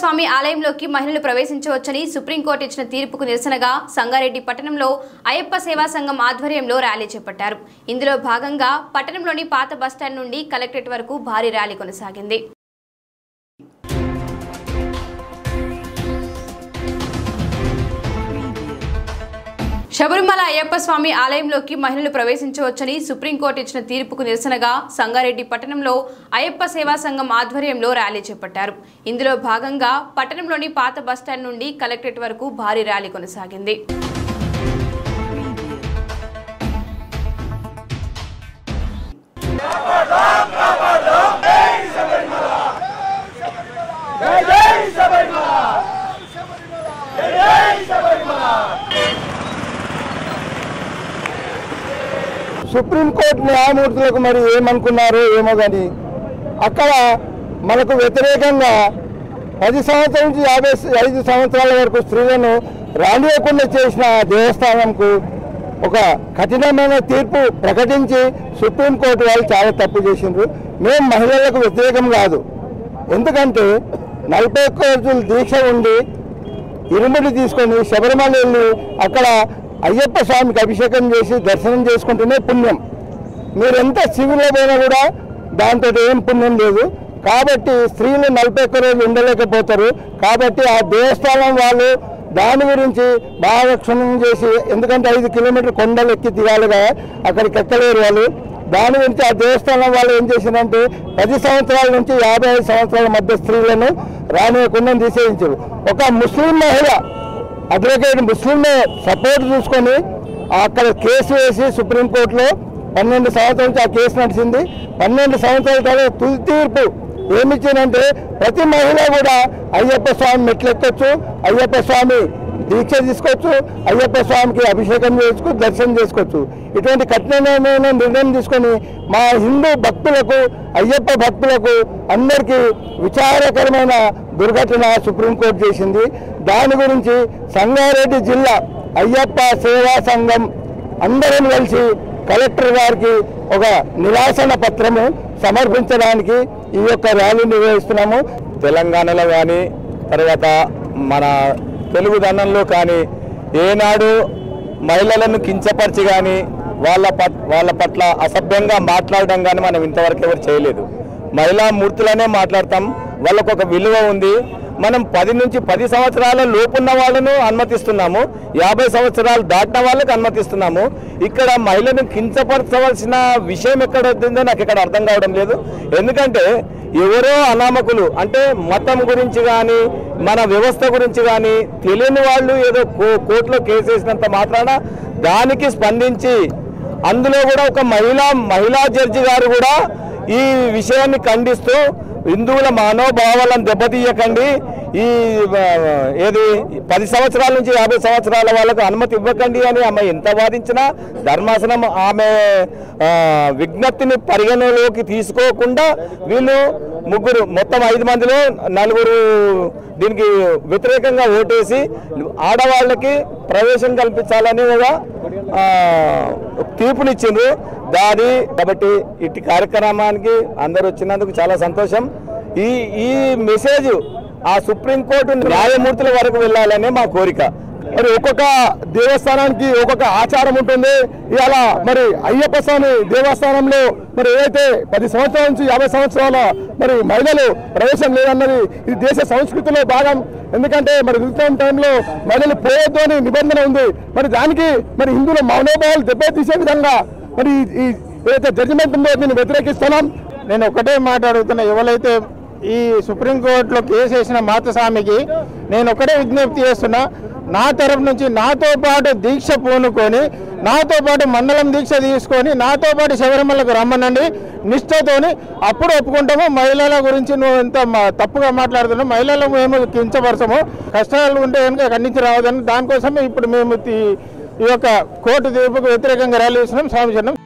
స్వామి ఆలయంలోకి మహిళలు ప్రవేశించవచ్చని సుప్రీంకోర్టు ఇచ్చిన తీర్పుకు నిరసనగా సంగారెడ్డి పట్టణంలో అయ్యప్ప సేవా సంఘం ఆధ్వర్యంలో ర్యాలీ చేపట్టారు. ఇందులో భాగంగా పట్టణంలోని పాత బస్టాండ్ నుండి కలెక్టరేట్ వరకు భారీ ర్యాలీ కొనసాగింది. శబరిమల అయ్యప్ప స్వామి ఆలయంలోకి మహిళలు ప్రవేశించవచ్చని సుప్రీంకోర్టు ఇచ్చిన తీర్పుకు నిరసనగా సంగారెడ్డి పట్టణంలో అయ్యప్ప సేవా సంఘం ఆధ్వర్యంలో ర్యాలీ చేపట్టారు. ఇందులో భాగంగా పట్టణంలోని పాత బస్టాండ్ నుండి కలెక్టరేట్ వరకు భారీ ర్యాలీ కొనసాగింది. సుప్రీంకోర్టు న్యాయమూర్తులకు మరి ఏమనుకున్నారో ఏమో కానీ అక్కడ మనకు వ్యతిరేకంగా పది సంవత్సరాల నుంచి యాభై ఐదు సంవత్సరాల వరకు స్త్రీలను రానియకుండా చేసిన దేవస్థానంకు ఒక కఠినమైన తీర్పు ప్రకటించి సుప్రీంకోర్టు వాళ్ళు చాలా తప్పు చేసిండ్రు. మేము మహిళలకు వ్యతిరేకం కాదు. ఎందుకంటే నలభై ఒక్క రోజులు దీక్ష ఉండి ఇరుముడి తీసుకొని శబరిమల వెళ్ళి అక్కడ అయ్యప్ప స్వామికి అభిషేకం చేసి దర్శనం చేసుకుంటేనే పుణ్యం. మీరు ఎంత సివిల్లో పోయినా కూడా దాంతో ఏం పుణ్యం లేదు. కాబట్టి స్త్రీలు నలభై ఒక్క రోజులు ఉండలేకపోతారు. కాబట్టి ఆ దేవస్థానం వాళ్ళు దాని గురించి బాగా క్షుణ్ణం చేసి ఎందుకంటే ఐదు కిలోమీటర్ కొండలు ఎక్కి దిగాలిగా అక్కడికి ఎక్కలేరు వాళ్ళు. దాని గురించి ఆ దేవస్థానం వాళ్ళు ఏం చేసిందంటే పది సంవత్సరాల నుంచి యాభై ఐదు సంవత్సరాల మధ్య స్త్రీలను రానియకుండా తీసేయించారు. ఒక ముస్లిం మహిళ అడ్వకేట్ ముస్లిం సపోర్ట్ చూసుకొని అక్కడ కేసు వేసి సుప్రీంకోర్టులో పన్నెండు సంవత్సరాల నుంచి ఆ కేసు నడిచింది. పన్నెండు సంవత్సరాల తర్వాత తుది తీర్పు ఏమిచ్చిందంటే ప్రతి మహిళ కూడా అయ్యప్ప స్వామి మెట్లు అయ్యప్ప స్వామి దీక్ష తీసుకోవచ్చు అయ్యప్ప స్వామికి అభిషేకం చేసుకోవచ్చు దర్శనం చేసుకోవచ్చు. ఇటువంటి కఠినమైన నిర్ణయం తీసుకొని మా హిందూ భక్తులకు అయ్యప్ప భక్తులకు అందరికీ విచారకరమైన దుర్ఘటన సుప్రీంకోర్టు చేసింది. దాని గురించి సంగారెడ్డి జిల్లా అయ్యప్ప సేవా సంఘం అందరం కలిసి కలెక్టర్ గారికి ఒక నిరాశన పత్రము సమర్పించడానికి ఈ యొక్క ర్యాలీ నిర్వహిస్తున్నాము. తెలంగాణలో కానీ తర్వాత మన తెలుగుదనంలో కానీ ఏనాడు మహిళలను కించపరిచి కానీ వాళ్ళ పట్ వాళ్ళ పట్ల అసభ్యంగా మాట్లాడడం కానీ మనం ఇంతవరకు ఎవరు చేయలేదు. మహిళా మూర్తులనే మాట్లాడతాం. వాళ్ళకు ఒక విలువ ఉంది. మనం పది నుంచి పది సంవత్సరాల లోపున్న వాళ్ళను అనుమతిస్తున్నాము. యాభై సంవత్సరాలు దాటిన వాళ్ళకు అనుమతిస్తున్నాము. ఇక్కడ మహిళను కించపరచవలసిన విషయం ఎక్కడ ఉందో నాకు ఇక్కడ అర్థం కావడం లేదు. ఎందుకంటే ఎవరో అనామకులు అంటే మతం గురించి కానీ మన వ్యవస్థ గురించి కానీ తెలియని వాళ్ళు ఏదో కో- కోర్టులో కేసు వేసినంత మాత్రాన దానికి స్పందించి అందులో కూడా ఒక మహిళా మహిళా జడ్జి గారు కూడా ఈ విషయాన్ని ఖండిస్తూ హిందువుల మనోభావాలను దెబ్బతీయకండి. ఈ ఏది పది సంవత్సరాల నుంచి యాభై సంవత్సరాల వాళ్ళకు అనుమతి ఇవ్వకండి అని ఆమె ఎంత వాదించినా ధర్మాసనం ఆమె విజ్ఞప్తిని పరిగణలోకి తీసుకోకుండా వీళ్ళు ముగ్గురు మొత్తం ఐదు మందిలో నలుగురు దీనికి వ్యతిరేకంగా ఓటేసి ఆడవాళ్ళకి ప్రవేశం కల్పించాలని కూడా తీర్పునిచ్చింది తీర్పునిచ్చిండ్రు. దాని కాబట్టి ఇటు కార్యక్రమానికి అందరూ వచ్చినందుకు చాలా సంతోషం. ఈ ఈ మెసేజ్ ఆ సుప్రీంకోర్టు న్యాయమూర్తుల వరకు వెళ్ళాలనే మా కోరిక. మరి ఒక్కొక్క దేవస్థానానికి ఒక్కొక్క ఆచారం ఉంటుంది. ఇవాళ మరి అయ్యప్ప స్వామి దేవస్థానంలో మరి ఏదైతే పది సంవత్సరాల నుంచి యాభై సంవత్సరాల మరి మహిళలు ప్రవేశం లేదన్నది ఇది దేశ సంస్కృతిలో భాగం. ఎందుకంటే మరి ఋతుత్వం టైంలో మహిళలు పోయొద్దు అని నిబంధన ఉంది. మరి దానికి మరి హిందువుల మనోభావాలు దెబ్బతీసే విధంగా మరి ఈ- ఏదైతే జడ్జిమెంట్ ఉందో దీన్ని వ్యతిరేకిస్తున్నాం. నేను ఒకటే మాట ఎవరైతే ఈ సుప్రీంకోర్టులో కేసు వేసిన మాతస్వామికి నేను ఒకటే విజ్ఞప్తి చేస్తున్నా నా తరపు నుంచి నాతో పాటు దీక్ష పూనుకొని నాతో పాటు మండలం దీక్ష తీసుకొని నాతో పాటు శబరిమలకు రమ్మనండి. నిష్ఠతోని అప్పుడు ఒప్పుకుంటాము. మహిళల గురించి నువ్వు ఎంత తప్పుగా మాట్లాడుతున్నావు మహిళలు మేము కించపరచము. కష్టాలు ఉంటే కనుక ఖండించి రావద్దని దానికోసమే ఇప్పుడు మేము ఈ- ఈ యొక్క కోర్టు తీర్పుకు వ్యతిరేకంగా ర్యాలీ చేస్తున్నాం. స్వామి జనం